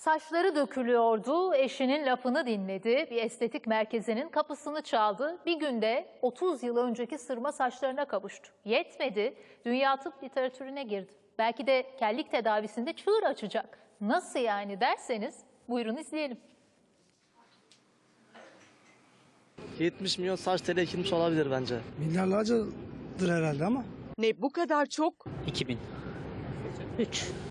Saçları dökülüyordu, eşinin lafını dinledi, bir estetik merkezinin kapısını çaldı. Bir günde 30 yıl önceki sırma saçlarına kavuştu. Yetmedi, dünya tıp literatürüne girdi. Belki de kellik tedavisinde çığır açacak. Nasıl yani derseniz buyurun izleyelim. 70 milyon saç teli ekilmiş olabilir bence. Milyarlarcadır herhalde ama. Ne bu kadar çok 2000.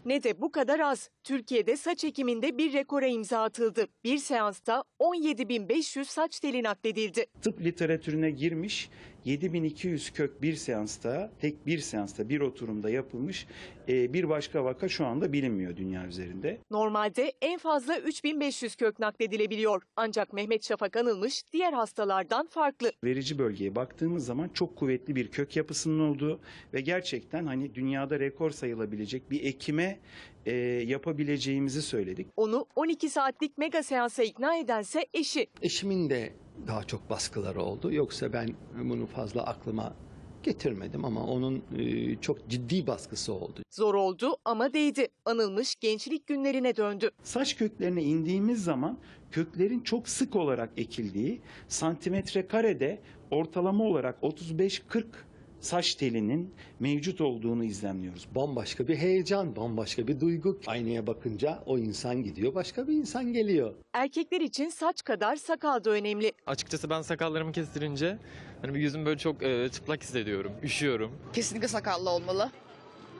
ne de bu kadar az. Türkiye'de saç ekiminde bir rekora imza atıldı. Bir seansta 17.500 saç teli nakledildi. tıp literatürüne girmiş 7200 kök bir seansta, tek bir seansta, bir oturumda yapılmış e, bir başka vaka şu anda bilinmiyor dünya üzerinde. Normalde en fazla 3500 kök nakledilebiliyor. Ancak Mehmet Şafak Anılmış diğer hastalardan farklı. Verici bölgeye baktığımız zaman çok kuvvetli bir kök yapısının olduğu ve gerçekten hani dünyada rekor sayılabilecek bir ekime e, yapabileceğimizi söyledik. Onu 12 saatlik mega seansa ikna edense eşi. Eşimin de daha çok baskıları oldu. Yoksa ben bunu fazla aklıma getirmedim ama onun e, çok ciddi baskısı oldu. Zor oldu ama değdi. Anılmış gençlik günlerine döndü. Saç köklerine indiğimiz zaman köklerin çok sık olarak ekildiği santimetre karede ortalama olarak 35-40 saç telinin mevcut olduğunu izlemliyoruz. Bambaşka bir heyecan, bambaşka bir duygu. Aynaya bakınca o insan gidiyor, başka bir insan geliyor. Erkekler için saç kadar sakal da önemli. Açıkçası ben sakallarımı kestirince hani bir yüzüm böyle çok e, çıplak hissediyorum. Üşüyorum. Kesinlikle sakallı olmalı.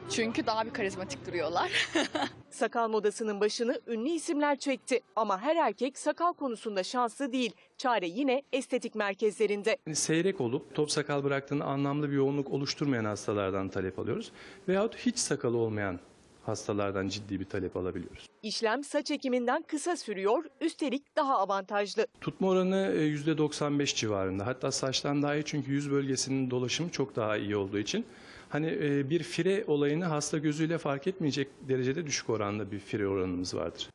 Çünkü daha bir karizmatik duruyorlar. Sakal modasının başını ünlü isimler çekti. Ama her erkek sakal konusunda şanslı değil. Çare yine estetik merkezlerinde. Yani seyrek olup top sakal bıraktığında anlamlı bir yoğunluk oluşturmayan hastalardan talep alıyoruz. Veyahut hiç sakalı olmayan hastalardan ciddi bir talep alabiliyoruz. İşlem saç ekiminden kısa sürüyor, üstelik daha avantajlı. Tutma oranı e, %95 civarında. Hatta saçtan daha iyi çünkü yüz bölgesinin dolaşımı çok daha iyi olduğu için. Hani e, bir fire olayını hasta gözüyle fark etmeyecek derecede düşük oranda bir fire oranımız vardır.